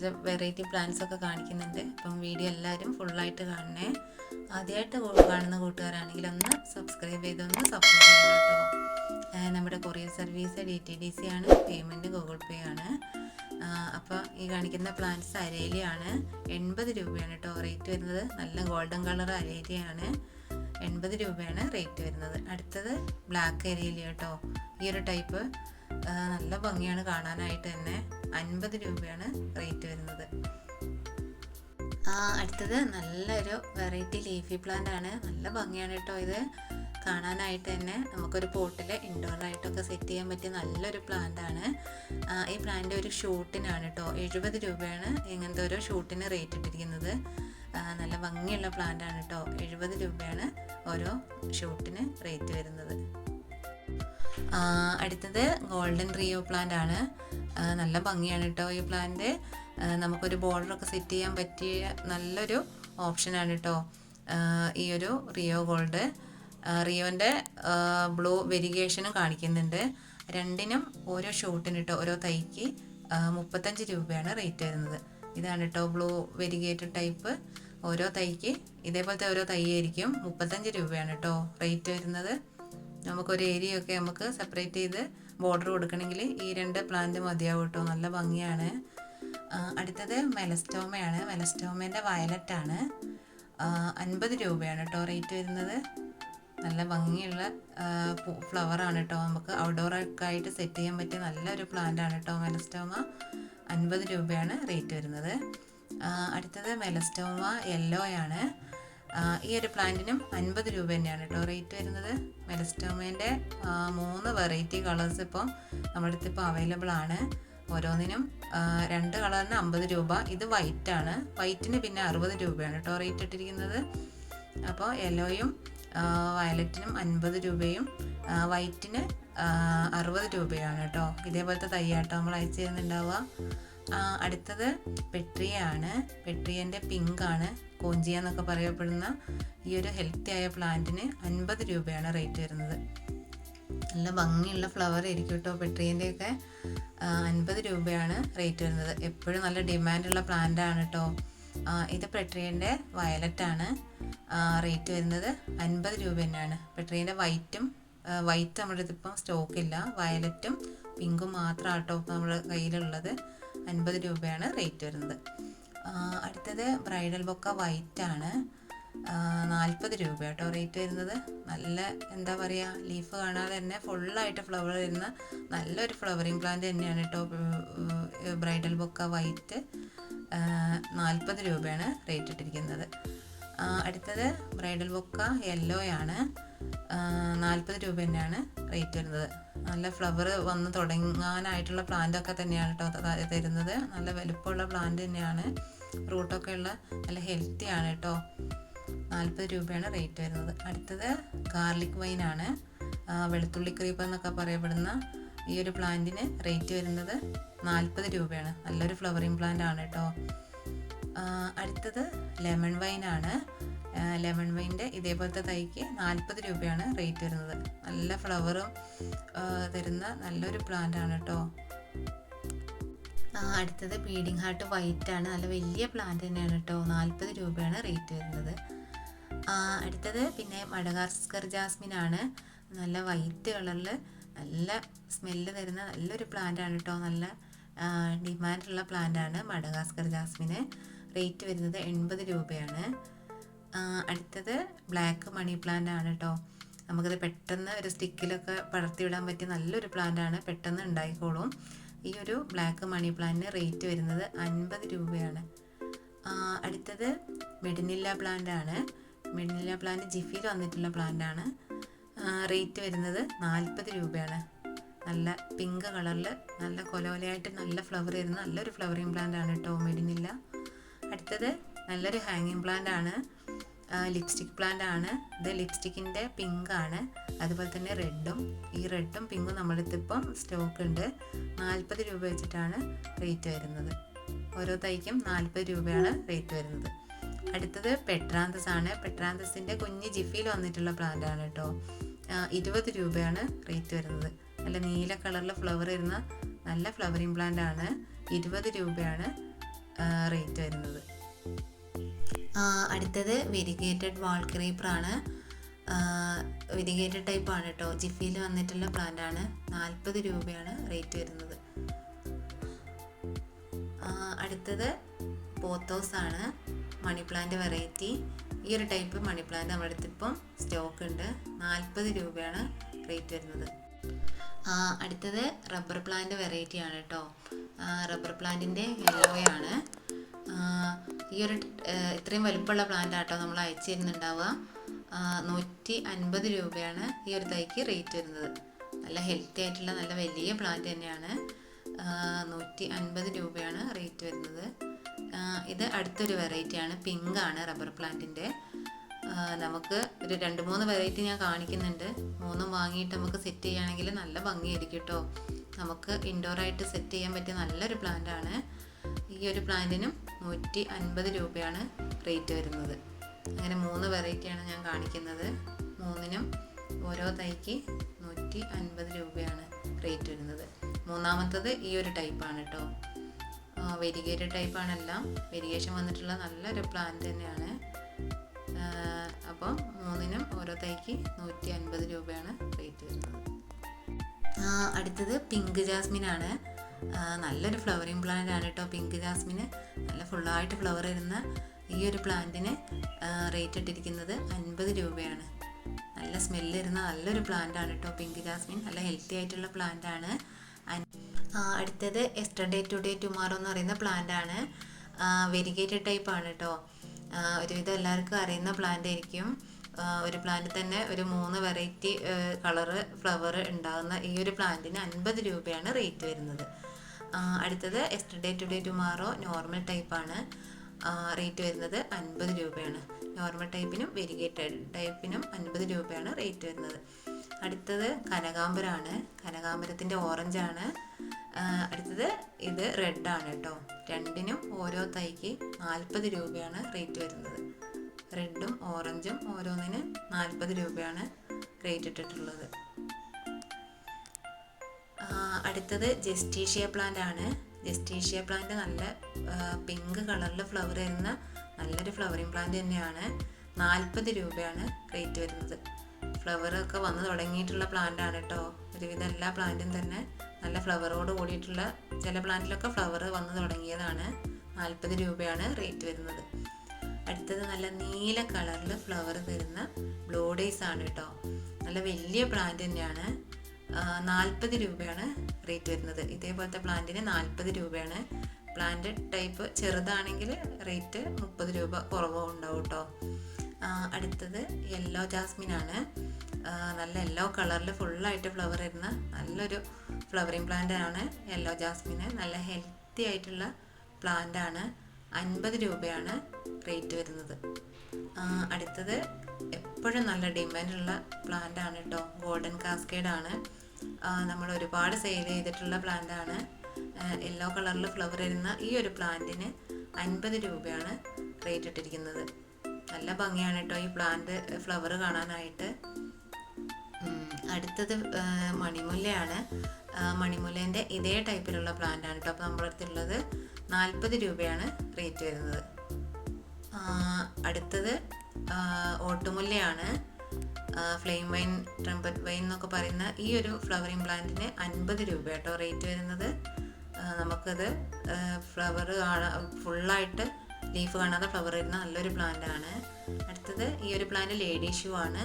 കുറച്ച് variety plants ഒക്കെ കാണിക്കുന്നുണ്ട്. അപ്പം വീഡിയോ എല്ലാവരും ഫുള്ളായിട്ട് കാണണേ. ആദ്യമായിട്ട് കാണുന്ന കൂട്ടുകാരാണെങ്കിൽ ഒന്ന് സബ്സ്ക്രൈബ് ചെയ്തൊന്ന് സപ്പോർട്ട് ചെയ്യണം കേട്ടോ. നമ്മുടെ courier service D T D C ആണ് പേയ്മെന്റ് ഗൂഗിൾ പേ ആണ്. അപ്പോൾ ഈ കാണിക്കുന്ന പ്ലാന്റ്സ് അരേലിയാണ്. എൺപത് രൂപയാണ് കേട്ടോ റേറ്റ് വരുന്നത്. നല്ല ഗോൾഡൻ കളർ അരേലിയാണ്. എൺപത് രൂപയാണ് റേറ്റ് വരുന്നത്. അടുത്തത് ബ്ലാക്ക് അരേലിയ കേട്ടോ. ഈ ഒരു ടൈപ്പ് നല്ല ഭംഗിയാണ് കാണാനായിട്ട് തന്നെ. അൻപത് രൂപയാണ് റേറ്റ് വരുന്നത്. അടുത്തത് നല്ലൊരു വെറൈറ്റി ലീഫി പ്ലാന്റ് ആണ്. നല്ല ഭംഗിയാണ് കേട്ടോ ഇത്. കാണാനായിട്ട് തന്നെ നമുക്കൊരു പോട്ടിൽ ഇൻഡോറായിട്ടൊക്കെ സെറ്റ് ചെയ്യാൻ പറ്റിയ നല്ലൊരു പ്ലാന്റ് ആണ്. ഈ പ്ലാന്റ് ഒരു ഷൂട്ടിനാണ് കേട്ടോ. എഴുപത് രൂപയാണ് ഇങ്ങനത്തെ ഓരോ ഷൂട്ടിന് റേറ്റ് ഇട്ടിരിക്കുന്നത്. നല്ല ഭംഗിയുള്ള പ്ലാന്റ് ആണ് കേട്ടോ. എഴുപത് രൂപയാണ് ഓരോ ഷൂട്ടിന് റേറ്റ് വരുന്നത്. അടുത്തത് ഗോൾഡൻ റിയോ പ്ലാന്റ് ആണ്. നല്ല ഭംഗിയാണ് കേട്ടോ ഈ പ്ലാന്റ് നമുക്കൊരു ബോർഡറൊക്കെ സെറ്റ് ചെയ്യാൻ പറ്റിയ നല്ലൊരു ഓപ്ഷനാണ് കേട്ടോ ഈ ഒരു റിയോ ഗോൾഡ് റിയോന്റെ ബ്ലൂ വെരിഗേഷനും കാണിക്കുന്നുണ്ട്. രണ്ടിനും ഓരോ ഷൂട്ടിന് കേട്ടോ ഓരോ തൈക്ക് മുപ്പത്തഞ്ച് രൂപയാണ് റേറ്റ് വരുന്നത്. ഇതാണ് കേട്ടോ ബ്ലൂ വെരിഗേറ്റഡ് ടൈപ്പ് ഓരോ തൈക്ക് ഇതേപോലത്തെ ഓരോ തൈ ആയിരിക്കും മുപ്പത്തഞ്ച് രൂപയാണ് കേട്ടോ റേറ്റ് വരുന്നത്. നമുക്കൊരു ഏരിയ ഒക്കെ നമുക്ക് സെപ്പറേറ്റ് ചെയ്ത് ബോർഡർ കൊടുക്കണമെങ്കിൽ ഈ രണ്ട് പ്ലാന്റ് മതിയാവും കേട്ടോ. നല്ല ഭംഗിയാണ്. അടുത്തത് മെലസ്റ്റോമയാണ്. മെലസ്റ്റോമേന്റെ വയലറ്റാണ് അൻപത് രൂപയാണ് കേട്ടോ റേറ്റ് വരുന്നത്. നല്ല ഭംഗിയുള്ള ഫ്ലവറാണ് കേട്ടോ. നമുക്ക് ഔട്ട്ഡോർ ഒക്കെ ആയിട്ട് സെറ്റ് ചെയ്യാൻ പറ്റിയ നല്ലൊരു പ്ലാന്റ് ആണ് കേട്ടോ മെലസ്റ്റോമ. അൻപത് രൂപയാണ് റേറ്റ് വരുന്നത്. അടുത്തത് മെലസ്റ്റോമ യെല്ലോയാണ് ആണ്. ഈ ഒരു പ്ലാന്റിനും അൻപത് രൂപ തന്നെയാണ് കേട്ടോ റേറ്റ് വരുന്നത്. മെലസ്റ്റോമേന്റെ മൂന്ന് വെറൈറ്റി കളേഴ്സ് ഇപ്പോൾ നമ്മുടെ അടുത്ത് ഇപ്പോൾ അവൈലബിൾ ആണ്. ഓരോന്നിനും രണ്ട് കളറിന് അമ്പത് രൂപ. ഇത് വൈറ്റ് ആണ്. വൈറ്റിന് പിന്നെ അറുപത് രൂപയാണ് കേട്ടോ റേറ്റ് ഇട്ടിരിക്കുന്നത്. അപ്പോൾ യെല്ലോയും വയലറ്റിനും അൻപത് രൂപയും വൈറ്റിന് അറുപത് രൂപയാണ് കേട്ടോ. ഇതേപോലത്തെ തയ്യാട്ടോ നമ്മൾ അയച്ചു തരുന്നുണ്ടാവുക. അടുത്തത് പെട്രിയാണ് പെട്രിയന്റെ പിങ്കാണ് കോഞ്ചിയ എന്നൊക്കെ പറയപ്പെടുന്ന ഈ ഒരു ഹെൽത്തി ആയ പ്ലാന്റിന് അൻപത് രൂപയാണ് റേറ്റ് വരുന്നത്. നല്ല ഭംഗിയുള്ള ഫ്ലവർ ആയിരിക്കും കേട്ടോ പെട്രീന്റെയൊക്കെ അൻപത് രൂപയാണ് റേറ്റ് വരുന്നത്. എപ്പോഴും നല്ല ഡിമാൻഡുള്ള പ്ലാന്റ് ആണ് കേട്ടോ. ഇത് പെട്രീന്റെ വയലറ്റ് ആണ്. റേറ്റ് വരുന്നത് അൻപത് രൂപ തന്നെയാണ്. പെട്രീന്റെ വൈറ്റും വൈറ്റ് നമ്മുടെ ഇപ്പം സ്റ്റോക്കില്ല വയലറ്റും പിങ്കും മാത്രമാണ് കേട്ടോ നമ്മുടെ കയ്യിലുള്ളത്. അൻപത് രൂപയാണ് റേറ്റ് വരുന്നത്. അടുത്തത് ബ്രൈഡൽ ബൊക്ക വൈറ്റ് ആണ്. നാൽപ്പത് രൂപ കേട്ടോ റേറ്റ് വരുന്നത്. നല്ല എന്താ പറയുക ലീഫ് കാണാതെ തന്നെ ഫുള്ളായിട്ട് ഫ്ലവർ വരുന്ന നല്ലൊരു ഫ്ലവറിങ് പ്ലാന്റ് തന്നെയാണ് കേട്ടോ ബ്രൈഡൽ ബൊക്ക വൈറ്റ് നാൽപ്പത് രൂപയാണ് റേറ്റ് ഇട്ടിരിക്കുന്നത്. അടുത്തത് ബ്രൈഡൽ ബൊക്ക യെല്ലോ ആണ്. നാൽപ്പത് രൂപ തന്നെയാണ് റേറ്റ് വരുന്നത്. നല്ല ഫ്ലവർ വന്ന് തുടങ്ങാനായിട്ടുള്ള പ്ലാന്റൊക്കെ തന്നെയാണ് കേട്ടോ തരുന്നത്. നല്ല വലുപ്പമുള്ള പ്ലാന്റ് തന്നെയാണ്. റൂട്ടൊക്കെ ഉള്ള നല്ല ഹെൽത്തി ആണ് കേട്ടോ നാൽപ്പത് രൂപയാണ് റേറ്റ് വരുന്നത്. അടുത്തത് ഗാർലിക് വൈൻ ആണ്. വെളുത്തുള്ളി ക്രീപ്പ് എന്നൊക്കെ പറയപ്പെടുന്ന ഈ ഒരു പ്ലാന്റിന് റേറ്റ് വരുന്നത് നാൽപ്പത് രൂപയാണ്. നല്ലൊരു ഫ്ലവറിങ് പ്ലാന്റ് ആണ് കേട്ടോ അടുത്തത് ലെമൺ വൈൻ ആണ് ലെമൺ വൈന്റെ ഇതേപോലത്തെ തൈക്ക് നാൽപ്പത് രൂപയാണ് റേറ്റ് വരുന്നത്. നല്ല ഫ്ലവറും തരുന്ന നല്ലൊരു പ്ലാന്റ് ആണ് കേട്ടോ അടുത്തത് ബീഡിങ് ഹാർട്ട് വൈറ്റ് ആണ് നല്ല വലിയ പ്ലാന്റ് തന്നെയാണ് കേട്ടോ നാൽപ്പത് രൂപയാണ് റേറ്റ് വരുന്നത്. അടുത്തത് പിന്നെ മഡഗാസ്കർ ജാസ്മിൻ ആണ് നല്ല വൈറ്റ് കളറിൽ നല്ല സ്മെല്ല് തരുന്ന നല്ലൊരു പ്ലാന്റ് ആണ് കേട്ടോ നല്ല ഡിമാൻഡുള്ള പ്ലാന്റ് ആണ് മഡഗാസ്കർ ജാസ്മിന്. റേറ്റ് വരുന്നത് എൺപത് രൂപയാണ്. അടുത്തത് ബ്ലാക്ക് മണി പ്ലാന്റ് ആണ് കേട്ടോ നമുക്കത് പെട്ടെന്ന് ഒരു സ്റ്റിക്കിലൊക്കെ പടർത്തിവിടാൻ പറ്റിയ നല്ലൊരു പ്ലാന്റ് ആണ്. പെട്ടെന്ന് ഉണ്ടായിക്കോളും ഈ ഒരു ബ്ലാക്ക് മണി പ്ലാന്റിന് റേറ്റ് വരുന്നത് അൻപത് രൂപയാണ്. അടുത്തത് മെഡിനില്ല പ്ലാന്റ് ആണ്. മെഡിനില്ല പ്ലാന്റ് ജിഫിയിൽ വന്നിട്ടുള്ള പ്ലാന്റ് ആണ്. റേറ്റ് വരുന്നത് നാൽപ്പത് രൂപയാണ്. നല്ല പിങ്ക് കളറിൽ നല്ല കൊലകൊലയായിട്ട് നല്ല ഫ്ലവർ വരുന്ന നല്ലൊരു ഫ്ലവറിങ് പ്ലാന്റ് ആണ് കേട്ടോ മെഡിനില്ല. അടുത്തത് നല്ലൊരു ഹാങ്ങിങ് പ്ലാന്റ് ആണ്. ലിപ്സ്റ്റിക് പ്ലാന്റ് ആണ്. ഇത് ലിപ്സ്റ്റിക്കിന്റെ പിങ്ക് ആണ്. അതുപോലെ തന്നെ റെഡും ഈ റെഡും പിങ്കും നമ്മുടെ അടുത്ത് ഇപ്പം സ്റ്റോക്ക് ഉണ്ട്. നാൽപ്പത് രൂപ വെച്ചിട്ടാണ് റേറ്റ് വരുന്നത്. ഓരോ തൈക്കും നാൽപ്പത് രൂപയാണ് റേറ്റ് വരുന്നത്. അടുത്തത് പെട്രാന്തസ് ആണ്. പെട്രാന്തസിന്റെ കുഞ്ഞ് ജിഫിയിൽ വന്നിട്ടുള്ള പ്ലാന്റ് ആണ് കേട്ടോ. ഇരുപത് രൂപയാണ് റേറ്റ് വരുന്നത്. നല്ല നീല കളറിൽ ഫ്ലവർ വരുന്ന നല്ല ഫ്ലവറിങ് പ്ലാന്റ് ആണ്. ഇരുപത് രൂപയാണ് റേറ്റ് വരുന്നത്. അടുത്തത് വെരിഗേറ്റഡ് വാൾ ക്രീപ്പറാണ് വെരിഗേറ്റഡ് ടൈപ്പ് ആണ് കേട്ടോ ജിഫിയിൽ വന്നിട്ടുള്ള പ്ലാന്റ് ആണ്. നാൽപ്പത് രൂപയാണ് റേറ്റ് വരുന്നത്. അടുത്തത് പോത്തോസ് ആണ്. മണി പ്ലാന്റ് വെറൈറ്റി ഈ ഒരു ടൈപ്പ് മണി പ്ലാന്റ് നമ്മുടെ അടുത്ത് ഇപ്പം സ്റ്റോക്ക് ഉണ്ട്. നാൽപ്പത് രൂപയാണ് റേറ്റ് വരുന്നത്. അടുത്തത് റബ്ബർ പ്ലാന്റ് വെറൈറ്റി ആണ് കേട്ടോ റബ്ബർ പ്ലാന്റിന്റെ യെല്ലോയാണ് ഈ ഒരു ഇത്രയും വലുപ്പമുള്ള പ്ലാന്റ് ആട്ടോ നമ്മൾ അയച്ചു തരുന്നുണ്ടാവുക നൂറ്റി അൻപത് രൂപയാണ് ഈ ഒരു തൈക്ക് റേറ്റ് വരുന്നത്. നല്ല ഹെൽത്തി ആയിട്ടുള്ള നല്ല വലിയ പ്ലാന്റ് തന്നെയാണ്. നൂറ്റി അൻപത് രൂപയാണ് റേറ്റ് വരുന്നത്. ഇത് അടുത്തൊരു വെറൈറ്റിയാണ് പിങ്കാണ് റബ്ബർ പ്ലാന്റിന്റെ നമുക്ക് ഒരു രണ്ട് മൂന്ന് വെറൈറ്റി ഞാൻ കാണിക്കുന്നുണ്ട്. മൂന്നും വാങ്ങിയിട്ട് നമുക്ക് സെറ്റ് ചെയ്യുകയാണെങ്കിൽ നല്ല ഭംഗിയായിരിക്കും കേട്ടോ നമുക്ക് ഇൻഡോറായിട്ട് സെറ്റ് ചെയ്യാൻ പറ്റിയ നല്ലൊരു പ്ലാന്റാണ് ഈ ഒരു പ്ലാന്റിനും നൂറ്റി അൻപത് രൂപയാണ് റേറ്റ് വരുന്നത്. അങ്ങനെ മൂന്ന് വെറൈറ്റിയാണ് ഞാൻ കാണിക്കുന്നത്. മൂന്നിനും ഓരോ തൈക്ക് നൂറ്റി അൻപത് രൂപയാണ് റേറ്റ് വരുന്നത്. മൂന്നാമത്തത് ഈ ഒരു ടൈപ്പാണ് കേട്ടോ വെരിഗേറ്റഡ് ടൈപ്പാണെല്ലാം വെരിഗേഷൻ വന്നിട്ടുള്ള നല്ലൊരു പ്ലാന്റ് തന്നെയാണ്. ഓരോ തൈക്ക് നൂറ്റി അൻപത് രൂപയാണ് റേറ്റ് വരുന്നത്. അടുത്തത് പിങ്ക് ജാസ്മിൻ ആണ്. നല്ലൊരു ഫ്ലവറിങ് പ്ലാന്റ് ആണ് കേട്ടോ പിങ്ക് ജാസ്മിന് നല്ല ഫുള്ളായിട്ട് ഫ്ലവർ വരുന്ന ഈ ഒരു പ്ലാന്റിന് റേറ്റ് ഇട്ടിരിക്കുന്നത് അൻപത് രൂപയാണ്. നല്ല സ്മെല്ല് വരുന്ന നല്ലൊരു പ്ലാന്റ് ആണ് കേട്ടോ പിങ്ക് ജാസ്മിൻ നല്ല ഹെൽത്തി ആയിട്ടുള്ള പ്ലാന്റ് ആണ്. അടുത്തത് എസ്റ്റർഡേ ടുഡേ ടുമാറോ എന്ന് പറയുന്ന പ്ലാന്റ് ആണ്. വെരിഗേറ്റഡ് ടൈപ്പ് ആണ് കേട്ടോ ഒരുവിധം എല്ലാവർക്കും അറിയുന്ന പ്ലാന്റ് ആയിരിക്കും. ഒരു പ്ലാന്റിൽ തന്നെ ഒരു മൂന്ന് വെറൈറ്റി കളറ് ഫ്ലവർ ഉണ്ടാകുന്ന ഈ ഒരു പ്ലാന്റിന് അൻപത് രൂപയാണ് റേറ്റ് വരുന്നത്. അടുത്തത് എസ്റ്റർഡേ ടുഡേ ടുമാറോ നോർമൽ ടൈപ്പാണ് റേറ്റ് വരുന്നത് അൻപത് രൂപയാണ്. നോർമൽ ടൈപ്പിനും വെരിഗേറ്റഡ് ടൈപ്പിനും അൻപത് രൂപയാണ് റേറ്റ് വരുന്നത്. അടുത്തത് കനകാംബരമാണ് കനകാംബരത്തിന്റെ ഓറഞ്ചാണ് അടുത്തത് ഇത് റെഡാണ് കേട്ടോ. രണ്ടിനും ഓരോ തൈക്ക് നാൽപ്പത് രൂപയാണ് റേറ്റ് വരുന്നത്. റെഡും ഓറഞ്ചും ഓരോന്നിന് നാൽപ്പത് രൂപയാണ് റേറ്റ് ഇട്ടിട്ടുള്ളത്. അടുത്തത് ജസ്റ്റീഷ്യ പ്ലാന്റ് ആണ്. ജസ്റ്റീഷ്യ പ്ലാന്റ് നല്ല പിങ്ക് കളറിൽ ഫ്ലവർ വരുന്ന നല്ലൊരു ഫ്ലവറിങ് പ്ലാന്റ് തന്നെയാണ്. നാൽപ്പത് രൂപയാണ് റേറ്റ് വരുന്നത്. ഫ്ലവർ ഒക്കെ വന്ന് തുടങ്ങിയിട്ടുള്ള പ്ലാന്റ് ആണ് കേട്ടോ ഒരുവിധം എല്ലാ പ്ലാന്റും തന്നെ നല്ല ഫ്ലവറോട് കൂടിയിട്ടുള്ള ചില പ്ലാന്റിലൊക്കെ ഫ്ലവർ വന്ന് തുടങ്ങിയതാണ്. നാൽപ്പത് രൂപയാണ് റേറ്റ് വരുന്നത്. അടുത്തത് നല്ല നീല കളറിൽ ഫ്ലവർ തരുന്ന ബ്ലോഡേസ് ആണ് കേട്ടോ നല്ല വലിയ പ്ലാന്റ് തന്നെയാണ്. നാൽപ്പത് രൂപയാണ് റേറ്റ് വരുന്നത്. ഇതേപോലത്തെ പ്ലാന്റിന് നാൽപ്പത് രൂപയാണ്. പ്ലാന്റ് ടൈപ്പ് ചെറുതാണെങ്കിൽ റേറ്റ് മുപ്പത് രൂപ കുറവ് ഉണ്ടാവും കേട്ടോ അടുത്തത് യെല്ലോ ജാസ്മിൻ ആണ്. നല്ല യെല്ലോ കളറിൽ ഫുള്ളായിട്ട് ഫ്ലവർ വരുന്ന നല്ലൊരു ഫ്ലവറിങ് പ്ലാന്റ് ആണ് യെല്ലോ ജാസ്മിന് നല്ല ഹെൽത്തി ആയിട്ടുള്ള പ്ലാന്റ് ആണ്. അൻപത് രൂപയാണ് റേറ്റ് വരുന്നത്. അടുത്തത് എപ്പോഴും നല്ല ഡിമാൻഡുള്ള പ്ലാന്റ് ആണ് കേട്ടോ ഗോൾഡൻ കാസ്കേഡ് ആണ്. നമ്മൾ ഒരുപാട് സെയിൽ ചെയ്തിട്ടുള്ള പ്ലാന്റ് ആണ്. യെല്ലോ കളറിൽ ഫ്ലവർ വരുന്ന ഈ ഒരു പ്ലാന്റിന് അൻപത് രൂപയാണ് റേറ്റ് ഇട്ടിരിക്കുന്നത്. നല്ല ഭംഗിയാണ് കേട്ടോ ഈ പ്ലാന്റ് ഫ്ലവർ കാണാനായിട്ട്. അടുത്തത് മണിമുല്ലയാണ്. ആ, മണിമുല്ലേന്റെ ഇതേ ടൈപ്പിലുള്ള പ്ലാന്റ് ആണ് കേട്ടോ അപ്പോൾ നമ്മുടെ അടുത്തുള്ളത് നാൽപ്പത് രൂപയാണ് റേറ്റ് വരുന്നത്. അടുത്തത് ഓട്ടുമുല്ലയാണ്. ഫ്ലെയിം വൈൻ ട്രംപറ്റ് വൈൻ എന്നൊക്കെ പറയുന്ന ഈ ഒരു ഫ്ലവറിങ് പ്ലാന്റിന് അൻപത് രൂപ കേട്ടോ റേറ്റ് വരുന്നത്. നമുക്കത് ഫ്ലവർ ഫുള്ളായിട്ട് ലീഫ് കാണാതെ ഫ്ലവർ വരുന്ന നല്ലൊരു പ്ലാന്റ് ആണ്. അടുത്തത് ഈ ഒരു പ്ലാന്റ് ലേഡി ഷൂ ആണ്.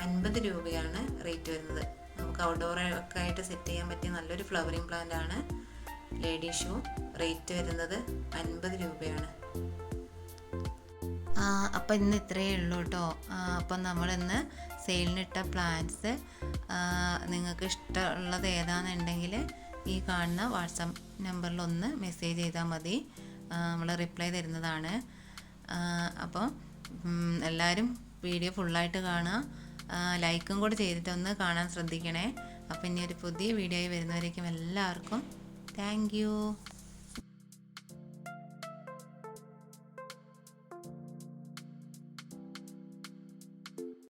അൻപത് രൂപയാണ് റേറ്റ് വരുന്നത്. നമുക്ക് ഔട്ട്ഡോർ ഒക്കെ ആയിട്ട് സെറ്റ് ചെയ്യാൻ പറ്റിയ നല്ലൊരു ഫ്ലവറിങ് പ്ലാന്റ് ആണ്. ലേഡി ഷൂ റേറ്റ് വരുന്നത് അൻപത് രൂപയാണ്. അപ്പം ഇന്ന് ഇത്രയേ ഉള്ളൂ കേട്ടോ അപ്പം നമ്മളിന്ന് സെയിലിനിട്ട പ്ലാന്റ്സ് നിങ്ങൾക്ക് ഇഷ്ടമുള്ളത് ഏതാണെന്നുണ്ടെങ്കിൽ ഈ കാണുന്ന വാട്സപ്പ് നമ്പറിൽ ഒന്ന് മെസ്സേജ് ചെയ്താൽ മതി. നമ്മൾ റിപ്ലൈ തരുന്നതാണ്. അപ്പോൾ എല്ലാവരും വീഡിയോ ഫുള്ളായിട്ട് കാണുക. ലൈക്കും കൂടി ചെയ്തിട്ടൊന്ന് കാണാൻ ശ്രദ്ധിക്കണേ. അപ്പോൾ ഇനി ഒരു പുതിയ വീഡിയോയിൽ വരുന്നവരേക്കും എല്ലാവർക്കും താങ്ക്